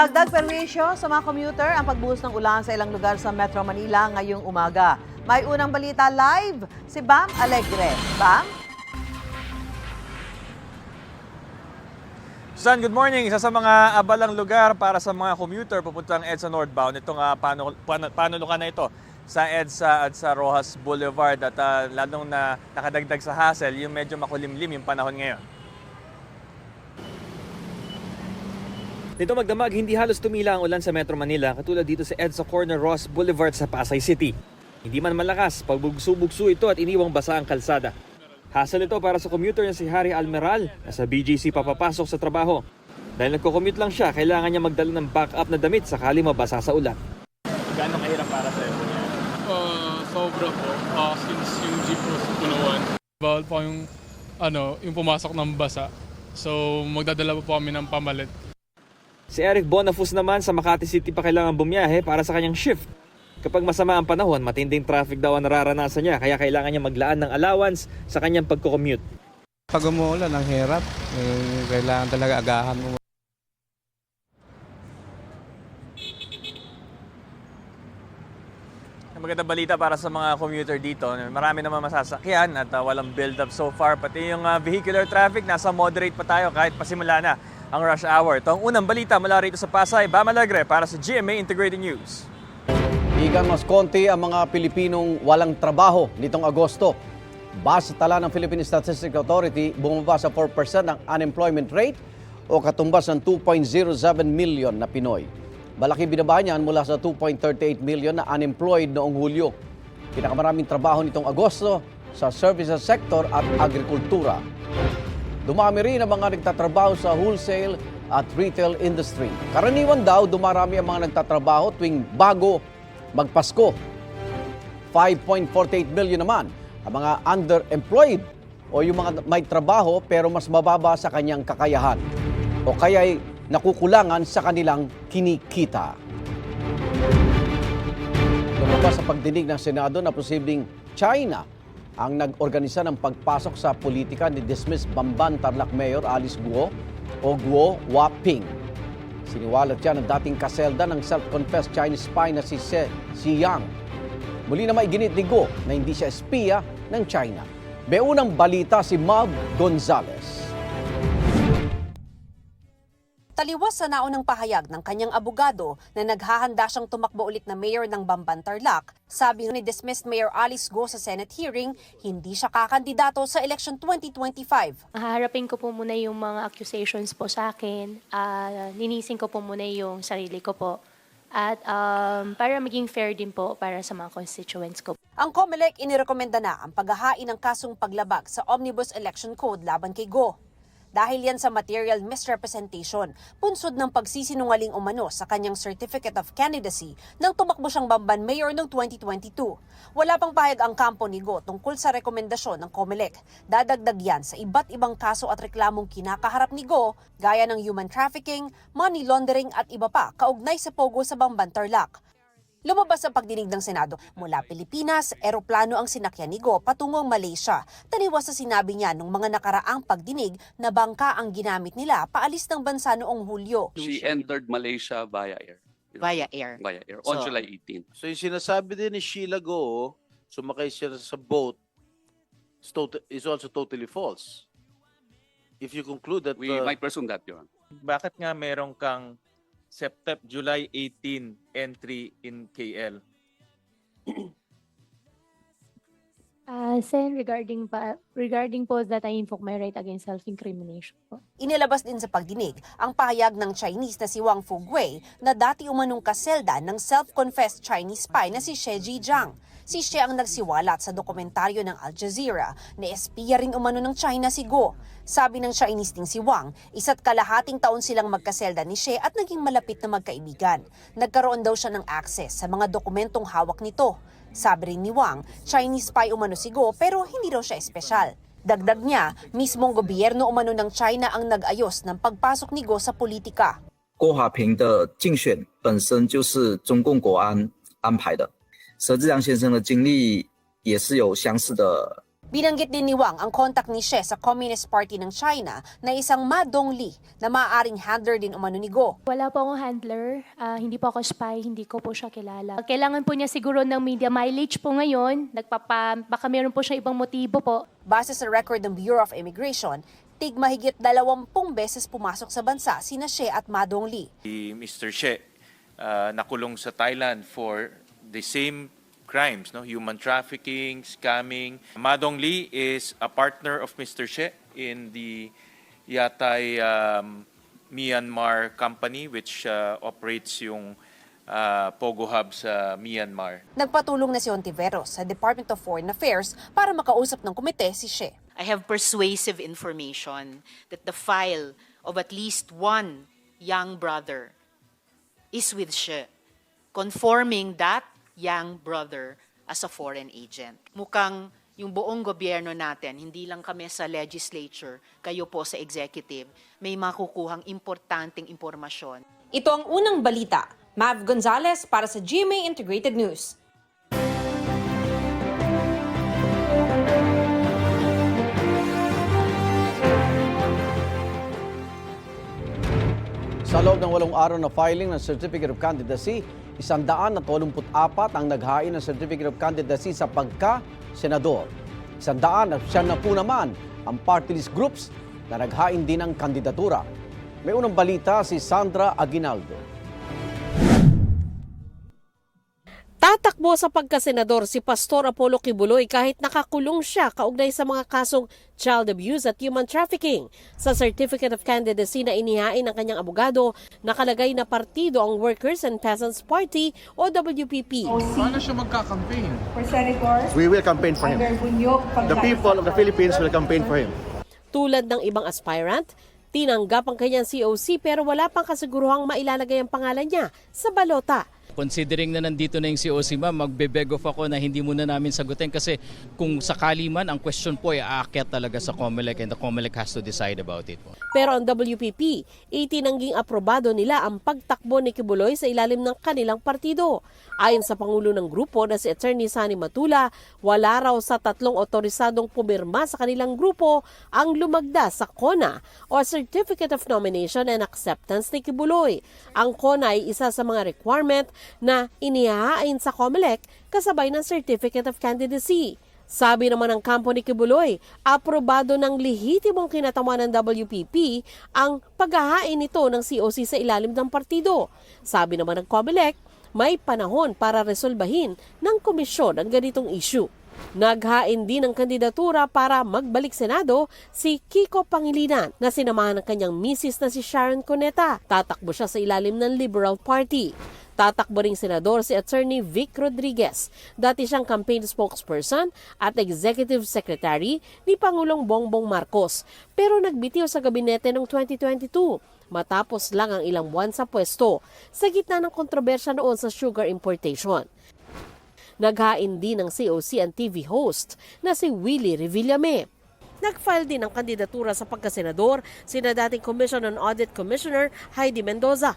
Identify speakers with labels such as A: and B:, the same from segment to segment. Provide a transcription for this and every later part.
A: Dagdag perwisyo sa mga commuter ang pagbuhos ng ulan sa ilang lugar sa Metro Manila ngayong umaga. May unang balita live si Bam Alegre. Bam?
B: Susan, good morning. Isa sa mga abalang lugar para sa mga commuter papuntang EDSA northbound. Itong uh, panu- pan- panulukan na ito sa EDSA at sa Rojas Boulevard at ah, lalong na nakadagdag sa hassle yung medyo makulimlim yung panahon ngayon. Nito magdamag, hindi halos tumila ang ulan sa Metro Manila katulad dito sa EDSA Corner Ross Boulevard sa Pasay City. Hindi man malakas, pagbugso-bugso ito at iniwang basa ang kalsada. Hassle ito para sa commuter na si Harry Almeral na sa BGC papapasok sa trabaho. Dahil nagko-commute lang siya, kailangan niya magdala ng backup na damit sakali mabasa sa ulan. Gaano kahirap para sa iyo?
C: Ah, sobra po. Ah, since yung jeep po sa punuan. Bawal po yung, ano, yung pumasok ng basa. So, magdadala po kami ng pamalit.
B: Si Eric Bonafus naman sa Makati City pa kailangan bumiyahe para sa kanyang shift. Kapag masama ang panahon, matinding traffic daw ang nararanasan niya kaya kailangan niya maglaan ng allowance sa kanyang pagko-commute.
D: Pag umuulan, ang hirap. Eh, kailangan talaga agahan mo.
B: Magandang balita para sa mga commuter dito. Marami naman masasakyan at uh, walang build-up so far. Pati yung uh, vehicular traffic, nasa moderate pa tayo kahit pasimula na ang rush hour. Ito ang unang balita mula rito sa Pasay, Bam Alegre para sa GMA Integrated News.
E: Igan mas konti ang mga Pilipinong walang trabaho nitong Agosto. Base tala ng Philippine Statistics Authority, bumaba sa 4% ang unemployment rate o katumbas ng 2.07 million na Pinoy. Malaki binaba niyan mula sa 2.38 million na unemployed noong Hulyo. Pinakamaraming trabaho nitong Agosto sa services sector at agrikultura. Dumami rin ang mga nagtatrabaho sa wholesale at retail industry. Karaniwan daw, dumarami ang mga nagtatrabaho tuwing bago magpasko. 5.48 million naman ang mga underemployed o yung mga may trabaho pero mas mababa sa kanyang kakayahan o kaya'y nakukulangan sa kanilang kinikita. Lumabas sa pagdinig ng Senado na posibleng China ang nag-organisa ng pagpasok sa politika ni dismiss Bamban Tarlac Mayor Alice Guo o Guo Waping. Siniwalat yan ng dating kaselda ng self-confessed Chinese spy na si Se, si Yang. Muli na maiginit ni Guo na hindi siya espiya ng China. May unang balita si Mav Gonzalez.
F: Taliwas sa naunang pahayag ng kanyang abogado na naghahanda siyang tumakbo ulit na mayor ng Bamban Tarlac, sabi ni dismissed Mayor Alice Go sa Senate hearing, hindi siya kakandidato sa election 2025.
G: Haharapin ko po muna yung mga accusations po sa akin. Ah, linisin ko po muna yung sarili ko po. At um, para maging fair din po para sa mga constituents ko.
F: Ang COMELEC inirekomenda na ang paghahain ng kasong paglabag sa Omnibus Election Code laban kay Go. Dahil yan sa material misrepresentation, punsod ng pagsisinungaling umano sa kanyang Certificate of Candidacy nang tumakbo siyang Bamban Mayor noong 2022. Wala pang pahayag ang kampo ni Go tungkol sa rekomendasyon ng COMELEC. Dadagdag yan sa iba't ibang kaso at reklamong kinakaharap ni Go, gaya ng human trafficking, money laundering at iba pa kaugnay sa pogo sa Bamban Tarlac. Lumabas sa pagdinig ng Senado mula Pilipinas, eroplano ang sinakyan ni Go patungong Malaysia. Taniwas sa sinabi niya nung mga nakaraang pagdinig na bangka ang ginamit nila paalis ng bansa noong Hulyo.
H: She entered Malaysia via air.
I: Via air.
H: Via air on
I: So-
H: July 18.
J: So yung sinasabi din ni Sheila Go, sumakay siya sa boat, is, also totally false. If you conclude that
H: We
J: uh,
H: might presume that, Your.
B: Bakit nga meron kang September, July 18 entry in KL?
G: Ah, Sen, regarding, pa, regarding po that I invoke my right against self-incrimination po.
F: Inilabas din sa pagdinig ang pahayag ng Chinese na si Wang Fugwei na dati umanong kaselda ng self-confessed Chinese spy na si She Jijiang. Si She ang nagsiwalat sa dokumentaryo ng Al Jazeera na espiya rin umano ng China si Go. Sabi ng Chinese ding si Wang, isa't kalahating taon silang magkaselda ni She at naging malapit na magkaibigan. Nagkaroon daw siya ng access sa mga dokumentong hawak nito. Sabi rin ni Wang, Chinese spy umano si Go pero hindi daw siya espesyal. Dagdag niya, mismong gobyerno umano ng China ang nag-ayos ng pagpasok ni Go sa politika.
K: 郭华平的竞选本身就是中共国安安排的， 佘志良先生的经历也是有相似的
F: Binanggit din ni Wang ang contact ni She sa Communist Party ng China na isang Ma Dongli na maaaring handler din umano ni Go.
G: Wala po akong handler, ah, hindi po ako spy, hindi ko po siya kilala. Kailangan po niya siguro ng media mileage po ngayon, nagpapa, baka meron po siya ibang motibo po.
F: Base sa record ng Bureau of Immigration, tig mahigit dalawampung beses pumasok sa bansa sina She at Ma Dongli.
I: Si Mr. She uh, nakulong sa Thailand for the same crimes, no? Human trafficking, scamming. Madong Lee is a partner of Mr. She in the Yatay um, Myanmar company which uh, operates yung uh, Pogo Hub sa Myanmar.
F: Nagpatulong na si Ontiveros sa Department of Foreign Affairs para makausap ng komite si She.
L: I have persuasive information that the file of at least one young brother is with She, conforming that young brother as a foreign agent. Mukhang yung buong gobyerno natin, hindi lang kami sa legislature, kayo po sa executive, may makukuhang importanteng impormasyon.
F: Ito ang unang balita. Mav Gonzalez para sa GMA Integrated News.
E: Sa loob ng walong araw na filing ng Certificate of Candidacy, isandaan at apat ang naghain ng Certificate of Candidacy sa pagka-senador. Isandaan at siya na po naman ang party list groups na naghain din ng kandidatura. May unang balita si Sandra Aguinaldo.
M: Tatakbo sa pagkasenador si Pastor Apollo Kibuloy kahit nakakulong siya kaugnay sa mga kasong child abuse at human trafficking. Sa Certificate of Candidacy na inihain ng kanyang abogado, nakalagay na partido ang Workers and Peasants Party o WPP.
C: Paano siya magka-campaign?
N: We will campaign for him. The people of the Philippines will campaign for him.
M: Tulad ng ibang aspirant, tinanggap ang kanyang COC pero wala pang kasiguruhang mailalagay ang pangalan niya sa balota.
O: Considering na nandito na yung COC ma'am, magbe-beg off ako na hindi muna namin sagutin kasi kung sakali man, ang question po ay aakyat talaga sa COMELEC and the COMELEC has to decide about it po.
M: Pero ang WPP, itinangging aprobado nila ang pagtakbo ni Kibuloy sa ilalim ng kanilang partido. Ayon sa Pangulo ng grupo na si Attorney Sani Matula, wala raw sa tatlong otorisadong pumirma sa kanilang grupo ang lumagda sa CONA o Certificate of Nomination and Acceptance ni Kibuloy. Ang CONA ay isa sa mga requirement na inihahain sa COMELEC kasabay ng Certificate of Candidacy. Sabi naman ng kampo ni Kibuloy, aprobado ng lehitimong kinatama ng WPP ang paghahain nito ng COC sa ilalim ng partido. Sabi naman ng COMELEC, may panahon para resolbahin ng komisyon ang ganitong issue. Naghain din ng kandidatura para magbalik Senado si Kiko Pangilinan na sinamahan ng kanyang misis na si Sharon Cuneta. Tatakbo siya sa ilalim ng Liberal Party. Tatakbo ring senador si Attorney Vic Rodriguez. Dati siyang campaign spokesperson at executive secretary ni Pangulong Bongbong Marcos. Pero nagbitiw sa gabinete noong 2022 matapos lang ang ilang buwan sa pwesto sa gitna ng kontrobersya noon sa sugar importation. Naghain din ng COC ang TV host na si Willie Revillame. Nag-file din ang kandidatura sa pagkasenador sina dating Commission on Audit Commissioner Heidi Mendoza,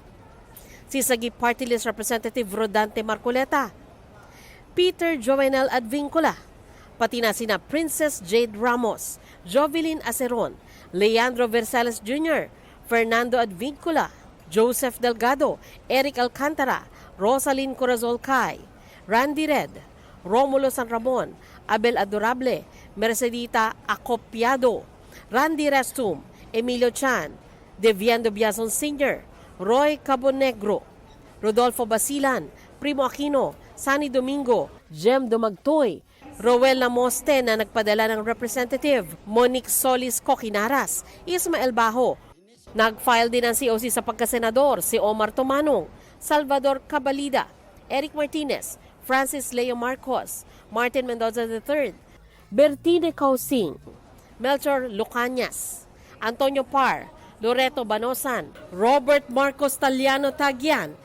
M: si Sagip Party List Representative Rodante Marcoleta, Peter Jovenel Advincula, pati na sina Princess Jade Ramos, Jovelyn Aceron, Leandro Versales Jr., Fernando Advincula, Joseph Delgado, Eric Alcantara, Rosalyn Corazol Kai, Randy Red, Romulo San Ramon, Abel Adorable, Mercedita Acopiado, Randy Restum, Emilio Chan, Deviando Biazon Sr., Roy Cabonegro, Rodolfo Basilan, Primo Aquino, Sani Domingo, Jem Dumagtoy, Roel Lamoste na nagpadala ng representative, Monique Solis Coquinaras, Ismael Bajo. Nag-file din ang COC sa pagkasenador si Omar Tomanong, Salvador Cabalida, Eric Martinez, Francis Leo Marcos, Martin Mendoza III, Bertine Causing, Melchor Lucanias, Antonio Par, Loreto Banosan, Robert Marcos Taliano Tagian,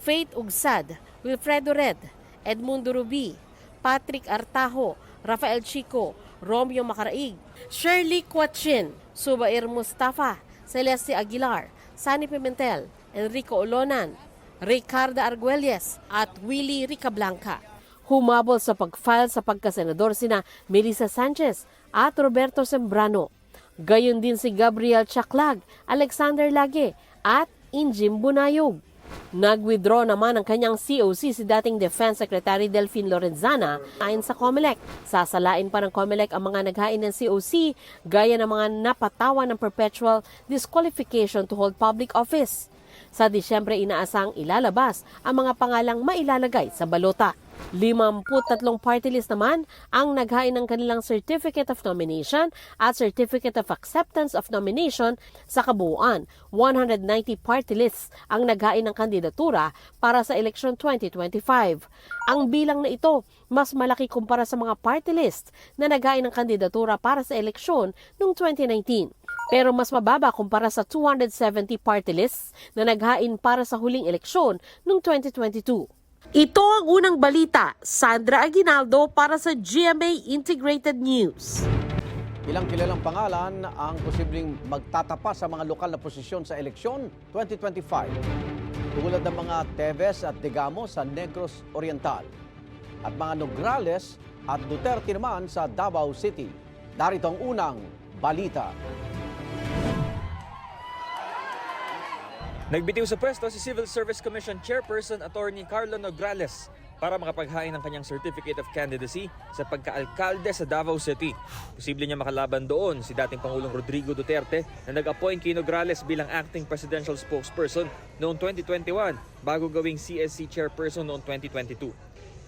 M: Faith Ugsad, Wilfredo Red, Edmundo Rubi, Patrick Artajo, Rafael Chico, Romeo Macaraig, Shirley Quachin, Subair Mustafa, Celeste Aguilar, Sani Pimentel, Enrico Olonan, Ricardo Arguelles at Willie Ricablanca. Humabol sa pag-file sa pagkasenador sina Melissa Sanchez at Roberto Sembrano. Gayon din si Gabriel Chaklag, Alexander Lage at Injim Bunayog. Nag-withdraw naman ang kanyang COC si dating Defense Secretary Delphine Lorenzana ayon sa COMELEC. Sasalain pa ng COMELEC ang mga naghain ng COC gaya ng mga napatawan ng perpetual disqualification to hold public office. Sa Disyembre inaasang ilalabas ang mga pangalang mailalagay sa balota. 53 party list naman ang naghain ng kanilang Certificate of Nomination at Certificate of Acceptance of Nomination sa kabuuan. 190 party lists ang naghain ng kandidatura para sa eleksyon 2025. Ang bilang na ito mas malaki kumpara sa mga party list na naghain ng kandidatura para sa eleksyon noong 2019 pero mas mababa kumpara sa 270 party lists na naghain para sa huling eleksyon noong 2022. Ito ang unang balita. Sandra Aguinaldo para sa GMA Integrated News.
E: Ilang kilalang pangalan ang posibleng magtatapas sa mga lokal na posisyon sa eleksyon 2025. Tulad ng mga Teves at Degamo sa Negros Oriental at mga Nograles at Duterte naman sa Davao City. Narito ang unang balita.
B: Nagbitiw sa pwesto si Civil Service Commission Chairperson Attorney Carlo Nograles para makapaghain ng kanyang Certificate of Candidacy sa pagkaalkalde sa Davao City. Posible niya makalaban doon si dating Pangulong Rodrigo Duterte na nag-appoint kay Nograles bilang acting presidential spokesperson noong 2021 bago gawing CSC chairperson noong 2022.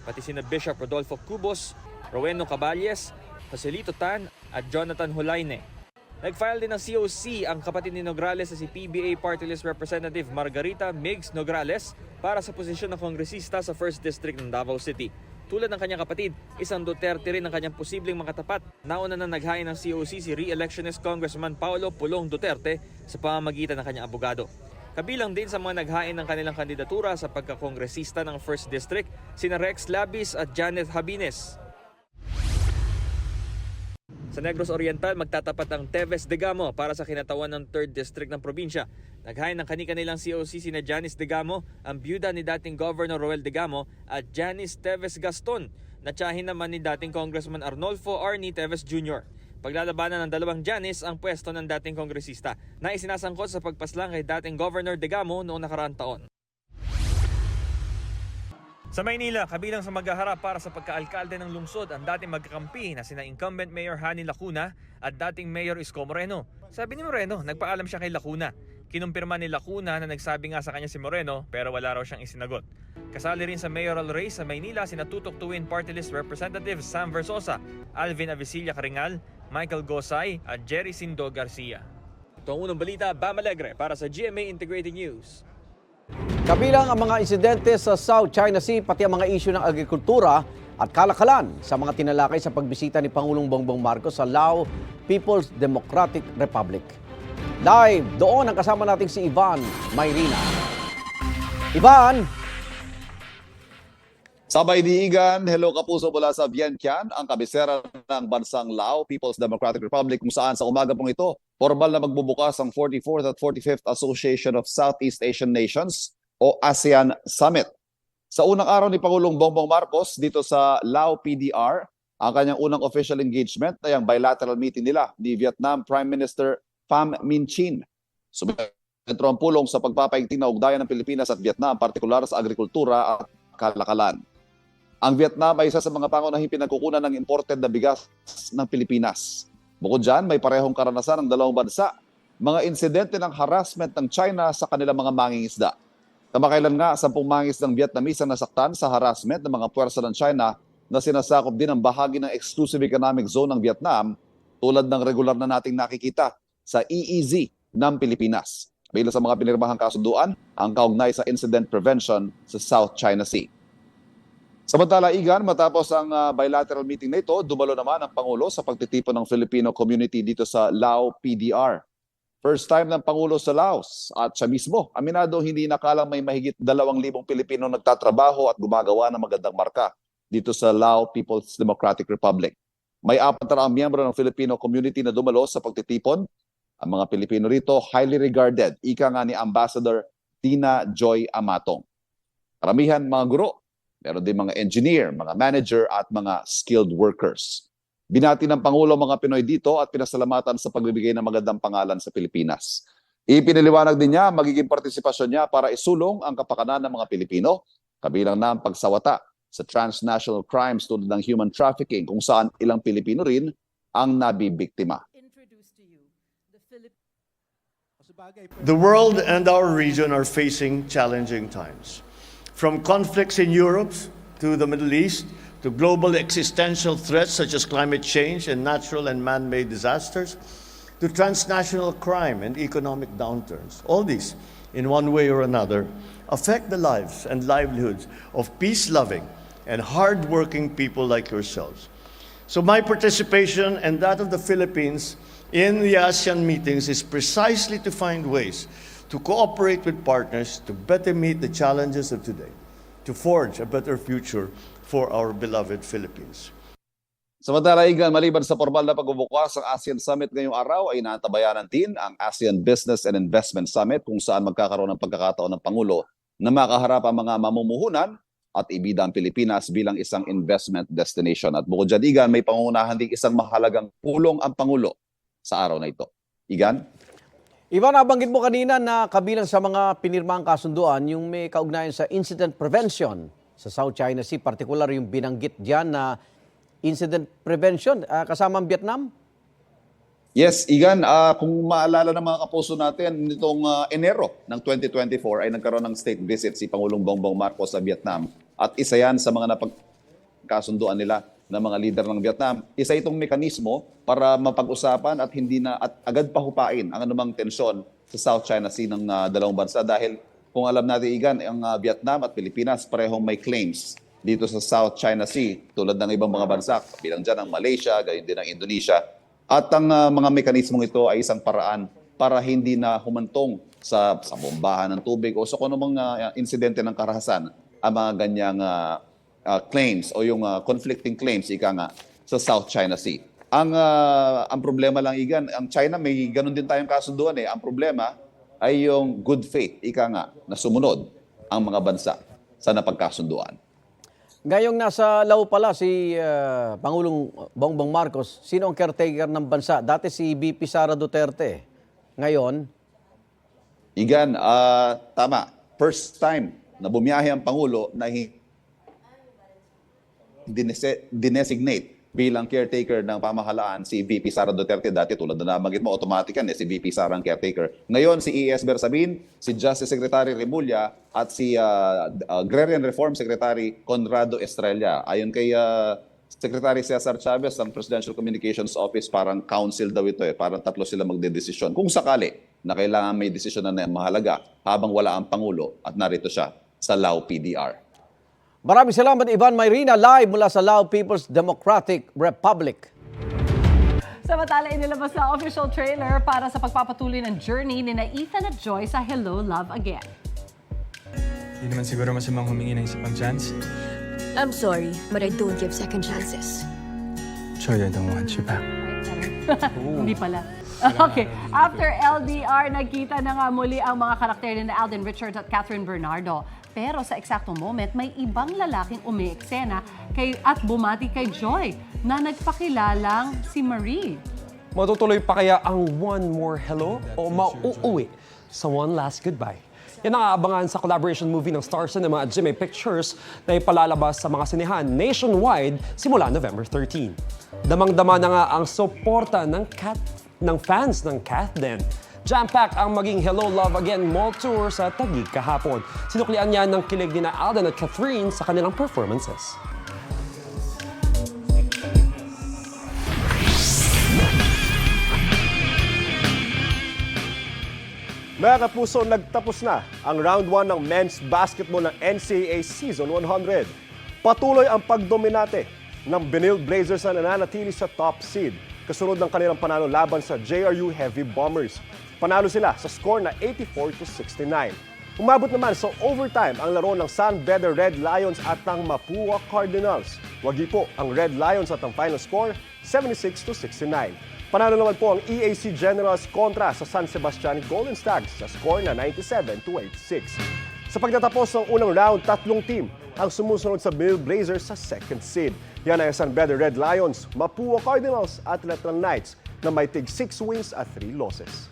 B: Pati sina Bishop Rodolfo Cubos, Roweno Caballes, Joselito Tan at Jonathan Hulaine. Nag-file din ng COC ang kapatid ni Nograles na si PBA Party List Representative Margarita Migs Nograles para sa posisyon ng kongresista sa 1st District ng Davao City. Tulad ng kanyang kapatid, isang Duterte rin ang kanyang posibleng makatapat. Nauna na naghain ng COC si re-electionist Congressman Paulo Pulong Duterte sa pamamagitan ng kanyang abogado. Kabilang din sa mga naghain ng kanilang kandidatura sa pagkakongresista ng 1st District, sina Rex Labis at Janet Habines. Sa Negros Oriental, magtatapat ang Teves Degamo para sa kinatawan ng 3rd District ng probinsya. Naghain ng kani-kanilang COC sina Janice Degamo, ang byuda ni dating Governor Roel Degamo at Janice Teves Gaston. Natsahin naman ni dating Congressman Arnolfo Arnie Teves Jr. Paglalabanan ng dalawang Janice ang pwesto ng dating kongresista na isinasangkot sa pagpaslang kay dating Governor Degamo noong nakaraang taon. Sa Maynila, kabilang sa maghaharap para sa pagkaalkalde ng lungsod ang dating magkakampi na sina incumbent Mayor Hani Lacuna at dating Mayor Isko Moreno. Sabi ni Moreno, nagpaalam siya kay Lacuna. Kinumpirma ni Lacuna na nagsabi nga sa kanya si Moreno pero wala raw siyang isinagot. Kasali rin sa mayoral race sa Maynila sina Tutok Tuwin Party List Representative Sam Versosa, Alvin Avicilla Caringal, Michael Gosay at Jerry Sindo Garcia. Ito ang unang balita, Bam Alegre para sa GMA Integrated News.
E: Kabilang ang mga insidente sa South China Sea pati ang mga isyu ng agrikultura at kalakalan sa mga tinalakay sa pagbisita ni Pangulong Bongbong Marcos sa Lao People's Democratic Republic. Live doon ang kasama nating si Ivan Mayrina. Ivan,
P: Sabay diigan, hello kapuso mula sa Vientiane, ang kabisera ng bansang Lao, People's Democratic Republic, kung saan sa umaga pong ito, formal na magbubukas ang 44th at 45th Association of Southeast Asian Nations o ASEAN Summit. Sa unang araw ni Pangulong Bongbong Marcos dito sa Lao PDR, ang kanyang unang official engagement ay ang bilateral meeting nila ni Vietnam Prime Minister Pham Minh Chinh. Sumentro ang pulong sa pagpapaigting na ugnayan ng Pilipinas at Vietnam, partikular sa agrikultura at kalakalan. Ang Vietnam ay isa sa mga pangunahing pinagkukunan ng imported na bigas ng Pilipinas. Bukod dyan, may parehong karanasan ng dalawang bansa, mga insidente ng harassment ng China sa kanilang mga mangingisda. Kamakailan nga, sampung mangis ng Vietnamese ang nasaktan sa harassment ng mga puwersa ng China na sinasakop din ang bahagi ng exclusive economic zone ng Vietnam tulad ng regular na nating nakikita sa EEZ ng Pilipinas. Bilang sa mga pinirmahang kasunduan, ang kaugnay sa incident prevention sa South China Sea. Samantala, Igan, matapos ang uh, bilateral meeting na ito, dumalo naman ang Pangulo sa pagtitipon ng Filipino community dito sa Lao PDR. First time ng Pangulo sa Laos at siya mismo, aminado hindi nakalang may mahigit 2,000 Pilipino nagtatrabaho at gumagawa ng magandang marka dito sa Lao People's Democratic Republic. May apat na ang miyembro ng Filipino community na dumalo sa pagtitipon. Ang mga Pilipino rito, highly regarded, ika nga ni Ambassador Tina Joy Amatong. Karamihan mga guro Meron din mga engineer, mga manager at mga skilled workers. Binati ng Pangulo ang mga Pinoy dito at pinasalamatan sa pagbibigay ng magandang pangalan sa Pilipinas. Ipiniliwanag din niya magiging partisipasyon niya para isulong ang kapakanan ng mga Pilipino, kabilang na ang pagsawata sa transnational crimes tulad ng human trafficking kung saan ilang Pilipino rin ang nabibiktima.
Q: The world and our region are facing challenging times. From conflicts in Europe to the Middle East to global existential threats such as climate change and natural and man made disasters to transnational crime and economic downturns. All these, in one way or another, affect the lives and livelihoods of peace loving and hard working people like yourselves. So, my participation and that of the Philippines in the ASEAN meetings is precisely to find ways to cooperate with partners to better meet the challenges of today, to forge a better future for our beloved Philippines.
P: Samantala, Igan, maliban sa formal na pagbubukas ng ASEAN Summit ngayong araw, ay natabayanan din ang ASEAN Business and Investment Summit kung saan magkakaroon ng pagkakataon ng Pangulo na makaharap ang mga mamumuhunan at ibida ang Pilipinas bilang isang investment destination. At bukod dyan, Igan, may pangunahan din isang mahalagang pulong ang Pangulo sa araw na ito. Igan?
E: Iba, nabanggit mo kanina na kabilang sa mga pinirmang kasunduan yung may kaugnayan sa incident prevention sa South China Sea, particular yung binanggit diyan na incident prevention ah, kasama ang Vietnam.
P: Yes, Igan, ah, kung maalala ng mga kapuso natin, nitong ah, Enero ng 2024 ay nagkaroon ng state visit si Pangulong Bongbong Marcos sa Vietnam. At isa yan sa mga napagkasunduan nila ng mga leader ng Vietnam. Isa itong mekanismo para mapag-usapan at hindi na at agad pahupain ang anumang tensyon sa South China Sea ng ah, dalawang bansa dahil kung alam natin, Igan, ang ah, Vietnam at Pilipinas parehong may claims dito sa South China Sea tulad ng ibang mga bansa, bilang dyan ang Malaysia, gayon din ang Indonesia. At ang ah, mga mekanismong ito ay isang paraan para hindi na humantong sa, sa bombahan ng tubig o sa kung anumang ah, insidente ng karahasan ang mga ganyang ah, ah, claims o yung ah, conflicting claims, ika nga, sa South China Sea. Ang, ah, ang problema lang, Igan, ang China may ganun din tayong kasunduan eh. Ang problema ay yung good faith, ika nga, na sumunod ang mga bansa sa napagkasunduan.
E: Ngayong nasa Lao pala si ah, Pangulong Bongbong Marcos, sino ang caretaker ng bansa? Dati si BP Sara Duterte. Ngayon,
P: Igan, ah, tama. First time na bumiyahe ang Pangulo na dinesignate bilang caretaker ng pamahalaan si VP Sara Duterte. Dati tulad na nabanggit mo, automatic yan eh, si VP Sara ang caretaker. Ngayon, si E.S. Bersabin, si Justice Secretary Remulla at si ah, Agrarian Reform Secretary Conrado Estrella. Ayon kay ah, Secretary Cesar Chavez ng Presidential Communications Office, parang council daw ito eh. Parang tatlo sila magdedesisyon. Kung sakali na kailangan may desisyon na mahalaga habang wala ang Pangulo at narito siya sa Lao PDR.
E: Maraming salamat Ivan Mayrina live mula sa Lao People's Democratic Republic.
R: Samantala, inilabas na official trailer para sa pagpapatuloy ng journey ni na Ethan at Joy sa Hello Love Again.
S: Hindi naman siguro masamang humingi ng isang chance.
T: I'm sorry, but I don't give second chances.
S: Joy, I don't want you back.
R: Hindi pala. Okay, after LDR, nagkita na nga muli ang mga karakter ni Alden Richards at Catherine Bernardo. Pero sa eksaktong moment, may ibang lalaking umiiksena kay, at bumati kay Joy na nagpakilalang si Marie.
U: Matutuloy pa kaya ang One More Hello o mauuwi sa One Last Goodbye? Yan ang aabangan sa collaboration movie ng Star Cinema at GMA Pictures na ipalalabas sa mga sinehan nationwide simula November 13. Damang-dama na nga ang suporta ng, cat, ng fans ng Kath Den. Jam-pack ang maging Hello Love Again mall tour sa Taguig kahapon. Sinuklian niya ng kilig ni na Alden at Catherine sa kanilang performances.
V: Mga kapuso, nagtapos na ang round 1 ng men's basketball ng NCAA Season 100. Patuloy ang pagdominate ng Benil Blazers na nananatili sa top seed kasunod ng kanilang panalo laban sa JRU Heavy Bombers. Panalo sila sa score na 84 to 69. Umabot naman sa overtime ang laro ng San Beda Red Lions at ng Mapua Cardinals. Wagi po ang Red Lions at ang final score 76 to 69. Panalo naman po ang EAC Generals kontra sa San Sebastian Golden Stags sa score na 97 to 86. Sa pagtatapos ng unang round, tatlong team ang sumusunod sa Bill Blazers sa second seed. Yan ay San Beda Red Lions, Mapua Cardinals at Letran Knights na may tig 6 wins at 3 losses.